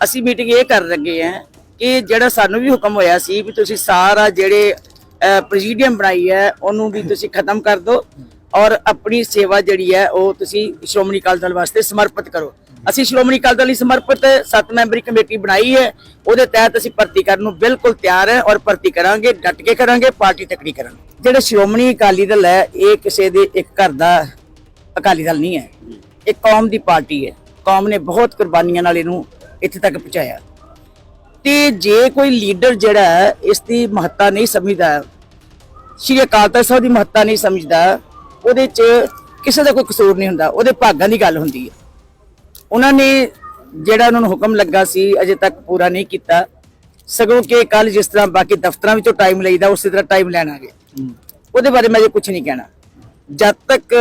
ਅਸੀਂ ਮੀਟਿੰਗ ਇਹ ਕਰ ਲੱਗੇ ਆ ਕਿ ਜਿਹੜਾ ਸਾਨੂੰ ਵੀ ਹੁਕਮ ਹੋਇਆ ਸੀ ਵੀ ਤੁਸੀਂ ਸਾਰਾ ਜਿਹੜੇ ਪ੍ਰੈਜ਼ੀਡੀਅਮ ਬਣਾਈ ਹੈ, ਉਹਨੂੰ ਵੀ ਤੁਸੀਂ ਖਤਮ ਕਰ ਦਿਓ ਔਰ ਆਪਣੀ ਸੇਵਾ ਜਿਹੜੀ ਹੈ, ਉਹ ਤੁਸੀਂ ਸ਼੍ਰੋਮਣੀ ਅਕਾਲੀ ਦਲ ਵਾਸਤੇ ਸਮਰਪਿਤ ਕਰੋ। ਅਸੀਂ ਸ਼੍ਰੋਮਣੀ ਅਕਾਲੀ ਦਲ ਲਈ ਸਮਰਪਿਤ ਸੱਤ ਮੈਂਬਰੀ ਕਮੇਟੀ ਬਣਾਈ ਹੈ, ਉਹਦੇ ਤਹਿਤ ਅਸੀਂ ਭਰਤੀ ਕਰਨ ਨੂੰ ਬਿਲਕੁਲ ਤਿਆਰ ਹੈ ਔਰ ਭਰਤੀ ਕਰਾਂਗੇ, ਡਟ ਕੇ ਕਰਾਂਗੇ, ਪਾਰਟੀ ਤਕੜੀ ਕਰਾਂਗੇ। ਜਿਹੜਾ ਸ਼੍ਰੋਮਣੀ ਅਕਾਲੀ ਦਲ ਹੈ, ਇਹ ਕਿਸੇ ਦੇ ਇੱਕ ਘਰ ਦਾ ਅਕਾਲੀ ਦਲ ਨਹੀਂ ਹੈ। ਇਹ ਕੌਮ ਦੀ ਪਾਰਟੀ ਹੈ। ਕੌਮ ਨੇ ਬਹੁਤ ਕੁਰਬਾਨੀਆਂ ਨਾਲ ਇਹਨੂੰ ਇੱਥੇ ਤੱਕ ਪਹੁੰਚਾਇਆ। ਤੇ ਜੇ ਕੋਈ ਲੀਡਰ ਜਿਹੜਾ ਇਸ ਦੀ ਮਹੱਤਤਾ ਨਹੀਂ ਸਮਝਦਾ ਸ਼੍ਰੀ ਅਕਾਲ ਤਖਤ ਸਾਹਿਬ ਦੀ ਮਹੱਤਤਾ ਨਹੀਂ ਸਮਝਦਾ ਉਹਦੇ 'ਚ ਕਿਸੇ ਦਾ ਕੋਈ ਕਸੂਰ ਨਹੀਂ ਹੁੰਦਾ ਉਹਦੇ ਭਾਗਾਂ ਦੀ ਗੱਲ ਹੁੰਦੀ ਹੈ। ਉਹਨਾਂ ਨੇ ਜਿਹੜਾ ਉਹਨਾਂ ਨੂੰ ਹੁਕਮ ਲੱਗਾ ਸੀ ਅਜੇ ਤੱਕ ਪੂਰਾ ਨਹੀਂ ਕੀਤਾ। ਸਗੋਂ ਕਿ ਕੱਲ ਜਿਸ ਤਰ੍ਹਾਂ ਬਾਕੀ ਦਫ਼ਤਰਾਂ ਵਿੱਚੋਂ ਟਾਈਮ ਲਈਦਾ ਉਸੇ ਤਰ੍ਹਾਂ ਟਾਈਮ ਲੈਣਾਗੇ ਉਹਦੇ ਬਾਰੇ ਮੈਂ ਜੇ ਕੁਝ ਨਹੀਂ ਕਹਿਣਾ। ਜਦ ਤੱਕ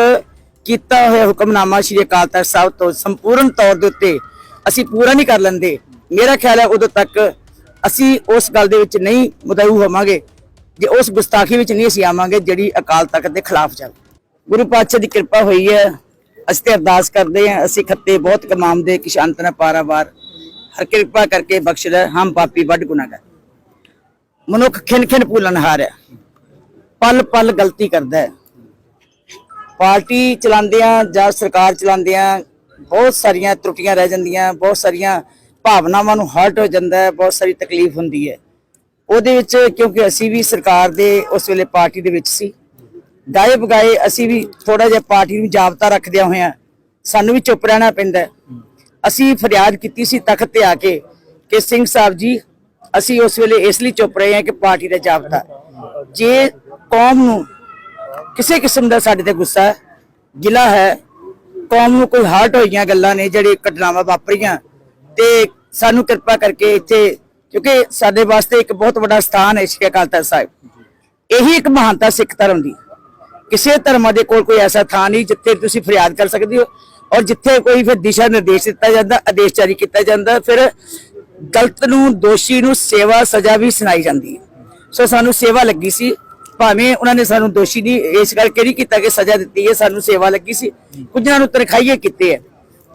ਕੀਤਾ ਹੋਇਆ ਹੁਕਮਨਾਮਾ ਸ਼੍ਰੀ ਅਕਾਲ ਤਖਤ ਸਾਹਿਬ ਤੋਂ ਸੰਪੂਰਨ ਤੌਰ ਦੇ ਉੱਤੇ ਅਸੀਂ ਪੂਰਾ ਨਹੀਂ ਕਰ ਲੈਂਦੇ। ਮੇਰਾ ਖਿਆਲ ਹੈ ਉਦੋਂ ਤੱਕ ਅਸੀਂ ਉਸ ਗੱਲ ਦੇ ਵਿੱਚ ਨਹੀਂ ਮੁਦਊ ਹੋਵਾਂਗੇ। ਜੇ ਉਸ ਗੁਸਤਾਖੀ ਵਿੱਚ ਨਹੀਂ ਅਸੀਂ ਆਵਾਂਗੇ, ਜਿਹੜੀ ਅਕਾਲ ਤਖਤ ਦੇ ਖਿਲਾਫ ਚੱਲ ਗੁਰੂ ਪਾਤਸ਼ਾਹ ਦੀ ਕਿਰਪਾ ਹੋਈ ਹੈ। ਅਸੀਂ ਤੇ ਅਰਦਾਸ ਕਰਦੇ ਹਾਂ, ਅਸੀਂ ਖੱਤੇ ਬਹੁਤ ਕਮਾਉਂਦੇ ਕਿ ਸ਼ਾਂਤ ਨਾ ਪਾਰਾਵਾਰ। ਹਰ ਕਿਰਪਾ ਕਰਕੇ ਬਖਸ਼ ਲੈ, ਹਮ ਪਾਪੀ ਵੱਡ ਗੁਨਾਹਗਾਰ। ਮਨੁੱਖ ਖਿਨ ਖਿਨ ਭੁੱਲਣਹਾਰ ਹੈ। ਪਲ ਪਲ ਗਲਤੀ ਕਰਦਾ ਹੈ। ਪਾਰਟੀ ਚਲਾਉਂਦਿਆਂ ਜਾਂ ਸਰਕਾਰ ਚਲਾਉਂਦਿਆਂ ਬਹੁਤ ਸਾਰੀਆਂ ਤਰੁੱਟੀਆਂ ਰਹਿ ਜਾਂਦੀਆਂ ਬਹੁਤ ਸਾਰੀਆਂ ਭਾਵਨਾਵਾਂ ਨੂੰ ਹਰਟ ਹੋ ਜਾਂਦਾ ਹੈ ਬਹੁਤ ਸਾਰੀ ਤਕਲੀਫ ਹੁੰਦੀ ਹੈ। ਉਹਦੇ ਵਿੱਚ ਕਿਉਂਕਿ ਅਸੀਂ ਵੀ ਸਰਕਾਰ ਦੇ ਉਸ ਵੇਲੇ ਪਾਰਟੀ ਦੇ ਵਿੱਚ ਸੀ ਗਾਏ ਬਗਾਏ ਅਸੀਂ ਵੀ ਥੋੜਾ ਜਿਹਾ ਪਾਰਟੀ ਨੂੰ ਜਾਬਤਾ ਰੱਖਦਿਆਂ ਹੋਇਆਂ ਸਾਨੂੰ ਵੀ ਚੁੱਪ ਰਹਿਣਾ ਪੈਂਦਾ ਅਸੀਂ ਫਰਿਆਦ ਕੀਤੀ ਸੀ ਤਖਤ ਤੇ ਆ ਕੇ ਕਿ ਸਿੰਘ ਸਾਹਿਬ ਜੀ ਅਸੀਂ ਉਸ ਵੇਲੇ ਇਸ ਲਈ ਚੁੱਪ ਰਹੇ ਹਾਂ ਕਿ ਪਾਰਟੀ ਦਾ ਜਾਬਤਾ ਜੇ ਕੌਮ ਨੂੰ ਕਿਸੇ ਕਿਸਮ ਦਾ ਸਾਡੇ ਤੇ ਗੁੱਸਾ ਹੈ, ਗਿਲਾ ਹੈ ਕੌਮ ਨੂੰ ਕੋਈ ਹਾਰਟ ਹੋਈਆਂ ਗੱਲਾਂ ਨੇ ਜਿਹੜੇ ਘਟਨਾਵਾਂ ਵਾਪਰੀਆਂ ਤੇ ਸਾਨੂੰ ਕਿਰਪਾ ਕਰਕੇ ਇੱਥੇ, ਕਿਉਂਕਿ ਸਾਡੇ ਵਾਸਤੇ ਇੱਕ ਬਹੁਤ ਵੱਡਾ ਸਥਾਨ ਹੈ ਸ਼੍ਰੀ ਅਕਾਲ ਤਖਤ ਸਾਹਿਬ। ਇਹੀ ਇੱਕ ਮਹਾਨਤਾ ਸਿੱਖ ਧਰਮ ਦੀ। ਕਿਸੇ ਧਰਮਾਂ ਦੇ ਕੋਲ ਕੋਈ ਐਸਾ ਥਾਂ ਨਹੀਂ ਜਿੱਥੇ ਤੁਸੀਂ ਫਰਿਆਦ ਕਰ ਸਕਦੇ ਹੋ ਔਰ ਜਿੱਥੇ ਕੋਈ ਫਿਰ ਦਿਸ਼ਾ ਨਿਰਦੇਸ਼ ਦਿੱਤਾ ਜਾਂਦਾ, ਆਦੇਸ਼ ਜਾਰੀ ਕੀਤਾ ਜਾਂਦਾ, ਫਿਰ ਗਲਤ ਨੂੰ, ਦੋਸ਼ੀ ਨੂੰ ਸੇਵਾ ਸਜ਼ਾ ਵੀ ਸੁਣਾਈ ਜਾਂਦੀ ਹੈ। ਸੋ ਸਾਨੂੰ ਸੇਵਾ ਲੱਗੀ ਸੀ। ਭਾਵੇਂ ਉਹਨਾਂ ਨੇ ਸਾਨੂੰ ਦੋਸ਼ੀ ਦੀ ਇਸ ਕਰਕੇ ਨਹੀਂ ਕੀਤਾ ਕਿ ਸਜ਼ਾ ਦਿੱਤੀ ਹੈ ਸਾਨੂੰ ਸੇਵਾ ਲੱਗੀ ਸੀ। ਕੁਝਾਂ ਨੂੰ ਤਨਖਾਹੀਏ ਕੀਤੇ ਹੈ।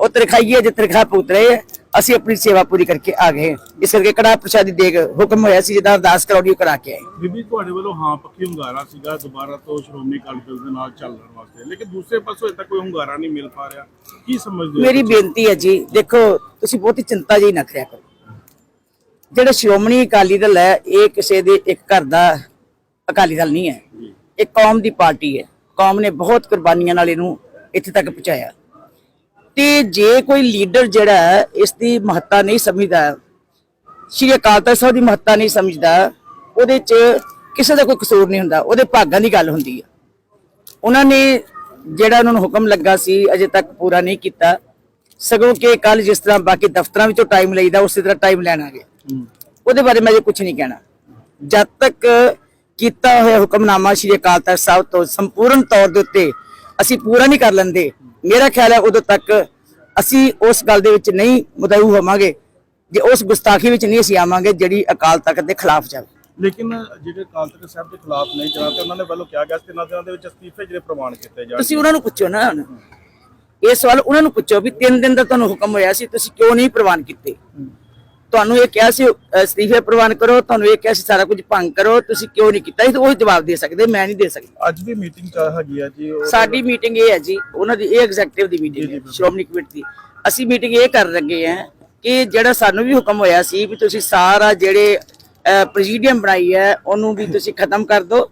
ਉਹ ਤਨਖਾਹੀਏ ਜੇ ਤਨਖਾਹ ਪੁੱਤ ਰਹੇ ਹੈ। ਅਸੀਂ ਆਪਣੀ ਸੇਵਾ ਪੂਰੀ ਕਰਕੇ ਆ ਗਏ। ਇਸ ਕਰਕੇ ਕੜਾ ਪ੍ਰਸ਼ਾਦੀ ਦੇ ਹੁਕਮ ਹੋਇਆ ਸੀ ਜਿਹਦਾ ਅਰਦਾਸ ਕਰਾਉਣੀ ਕਰਾ ਕੇ ਆਏ। ਬੀਬੀ ਤੁਹਾਡੇ ਵੱਲੋਂ ਹਾਂ ਪੱਕੀ ਹੁੰਗਾਰਾ ਸੀਗਾ। ਦੁਬਾਰਾ ਤੋਂ ਸ਼੍ਰੋਮਣੀ ਅਕਾਲੀ ਦਲ ਦੇ ਨਾਲ ਚੱਲਣ ਵਾਸਤੇ। ਲੇਕਿਨ ਦੂਸਰੇ ਪਾਸੋਂ ਅਜੇ ਤੱਕ ਕੋਈ ਹੁੰਗਾਰਾ ਨਹੀਂ ਮਿਲ ਪਾ ਰਿਹਾ। ਕੀ ਸਮਝਦੇ ਹੋ ਮੇਰੀ ਬੇਨਤੀ ਹੈ ਜੀ ਦੇਖੋ ਤੁਸੀਂ ਬਹੁਤੀ ਚਿੰਤਾ ਜਿਹੀ ਨਾ ਕਰਿਆ ਕਰੋ। ਜਿਹੜਾ ਸ਼੍ਰੋਮਣੀ ਅਕਾਲੀ ਦਲ ਹੈ ਇਹ ਕਿਸੇ ਦੇ ਇੱਕ ਘਰ ਦਾ ਅਕਾਲੀ ਦਲ ਨਹੀਂ ਹੈ। ਇਹ ਕੌਮ ਦੀ ਪਾਰਟੀ ਹੈ। ਕੌਮ ਨੇ ਬਹੁਤ ਕੁਰਬਾਨੀਆਂ ਨਾਲ ਇਹਨੂੰ ਇੱਥੇ ਤੱਕ ਪਹੁੰਚਾਇਆ। ਤੇ ਜੇ ਕੋਈ ਲੀਡਰ ਜਿਹੜਾ ਇਸ ਦੀ ਮਹੱਤਤਾ ਨਹੀਂ ਸਮਝਦਾ ਸ਼੍ਰੀ ਅਕਾਲ ਤਖਤ ਸਾਹਿਬ ਦੀ ਮਹੱਤਤਾ ਨਹੀਂ ਸਮਝਦਾ ਉਹਦੇ 'ਚ ਕਿਸੇ ਦਾ ਕੋਈ ਕਸੂਰ ਨਹੀਂ ਹੁੰਦਾ। ਉਹਦੇ ਭਾਗਾਂ ਦੀ ਗੱਲ ਹੁੰਦੀ ਹੈ। ਉਹਨਾਂ ਨੇ ਜਿਹੜਾ ਉਹਨਾਂ ਨੂੰ ਹੁਕਮ ਲੱਗਾ ਸੀ ਅਜੇ ਤੱਕ ਪੂਰਾ ਨਹੀਂ ਕੀਤਾ। ਸਗੋਂ ਕਿ ਕੱਲ ਜਿਸ ਤਰ੍ਹਾਂ ਬਾਕੀ ਦਫ਼ਤਰਾਂ ਵਿੱਚੋਂ ਟਾਈਮ ਲਈਦਾ ਉਸੇ ਤਰ੍ਹਾਂ ਟਾਈਮ ਲੈਣਾਗੇ ਉਹਦੇ ਬਾਰੇ ਮੈਂ ਜੇ ਕੁਝ ਨਹੀਂ ਕਹਿਣਾ। ਜਦ ਤੱਕ ਕੀਤਾ ਹੋਇਆ ਹੁਕਮਨਾਮਾ ਸ਼੍ਰੀ ਅਕਾਲ ਤਖਤ ਸਾਹਿਬ ਤੋਂ ਸੰਪੂਰਨ ਤੌਰ ਦੇ ਉੱਤੇ ਅਸੀਂ ਪੂਰਾ ਨਹੀਂ ਕਰ ਲੈਂਦੇ। ਮੇਰਾ ਖਿਆਲ ਹੈ ਉਦੋਂ ਤੱਕ ਅਸੀਂ ਉਸ ਗੱਲ ਦੇ ਵਿੱਚ ਨਹੀਂ ਮੁਦਊ ਹੋਵਾਂਗੇ। ਜੇ ਉਸ ਗੁਸਤਾਖੀ ਵਿੱਚ ਨਹੀਂ ਅਸੀਂ ਆਵਾਂਗੇ ਜਿਹੜੀ ਅਕਾਲ ਤਖਤ ਦੇ ਖਿਲਾਫ ਜਾਵੇ। ਲੇਕਿਨ ਜਿਹੜੇ ਅਕਾਲ ਤਖਤ ਸਾਹਿਬ ਦੇ ਖਿਲਾਫ ਨਹੀਂ ਚਲਾ ਤੇ ਉਹਨਾਂ ਨੇ ਵੱਲੋਂ ਕਿਹਾ ਗਿਆ ਤਿੰਨਾਂ ਦਿਨਾਂ ਦੇ ਵਿੱਚ ਅਸਤੀਫੇ ਜਿਹੜੇ ਪ੍ਰਮਾਣ ਕੀਤੇ ਜਾਣ। ਤੁਸੀਂ ਉਹਨਾਂ ਨੂੰ ਪੁੱਛੋ ਨਾ। ਇਹ ਸਵਾਲ ਉਹਨਾਂ ਨੂੰ ਪੁੱਛੋ ਵੀ ਤਿੰਨ ਦਿਨ ਦਾ ਤੁਹਾਨੂੰ ਹੁਕਮ ਹੋਇਆ ਸੀ ਤੁਸੀਂ ਕਿਉਂ ਨਹੀਂ ਪ੍ਰਵਾਨ ਕੀਤੇ? ਤੁਹਾਨੂੰ ਇਹ ਕਿਹਾ ਸੀ ਅਸਤੀਫੇ ਪ੍ਰਵਾਨ ਕਰੋ ਤੁਹਾਨੂੰ ਇਹ ਕਿਹਾ ਸੀ ਸਾਰਾ ਕੁਝ ਭੰਗ ਕਰੋ ਤੁਸੀਂ ਕਿਉਂ ਨਹੀਂ ਕੀਤਾ? ਇਹ ਉਹ ਜਵਾਬ ਦੇ ਸਕਦੇ ਮੈਂ ਨਹੀਂ ਦੇ ਸਕਦਾ। ਅੱਜ ਵੀ ਮੀਟਿੰਗ ਚੱਲ ਹੈਗੀ ਆ ਜੀ ਸਾਡੀ ਮੀਟਿੰਗ ਇਹ ਹੈ ਜੀ ਉਹਨਾਂ ਦੀ ਇਹ ਐਗਜ਼ੈਕਟਿਵ ਦੀ ਮੀਟਿੰਗ ਹੈ ਸ਼੍ਰੋਮਣੀ ਕਮੇਟੀ ਦੀ। ਅਸੀਂ ਮੀਟਿੰਗ ਇਹ ਕਰ ਲੱਗੇ ਹਾਂ ਕਿ ਜਿਹੜਾ ਸਾਨੂੰ ਵੀ ਹੁਕਮ ਹੋਇਆ ਸੀ ਵੀ ਤੁਸੀਂ ਸਾਰਾ ਜਿਹੜੇ ਪ੍ਰੈਜ਼ੀਡੀਅਮ ਬਣਾਈ ਹੈ ਉਹਨੂੰ ਵੀ ਤੁਸੀਂ ਖਤਮ ਕਰ ਦਿਓ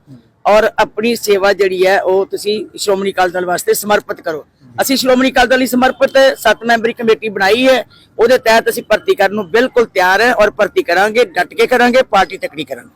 ਔਰ ਆਪਣੀ ਸੇਵਾ ਜਿਹੜੀ ਹੈ ਉਹ ਤੁਸੀਂ ਸ਼੍ਰੋਮਣੀ ਅਕਾਲੀ ਦਲ ਵਾਸਤੇ ਸਮਰਪਿਤ ਕਰੋ। ਅਸੀਂ ਸ਼੍ਰੋਮਣੀ ਅਕਾਲੀ ਦਲ ਲਈ ਸਮਰਪਿਤ ਸੱਤ ਮੈਂਬਰੀ ਕਮੇਟੀ ਬਣਾਈ ਹੈ। ਉਹਦੇ ਤਹਿਤ ਅਸੀਂ ਭਰਤੀ ਕਰਨ ਨੂੰ ਬਿਲਕੁਲ ਤਿਆਰ ਹੈ ਔਰ ਭਰਤੀ ਕਰਾਂਗੇ, ਡਟ ਕੇ ਕਰਾਂਗੇ, ਪਾਰਟੀ ਤੱਕੜੀ ਕਰਾਂਗੇ।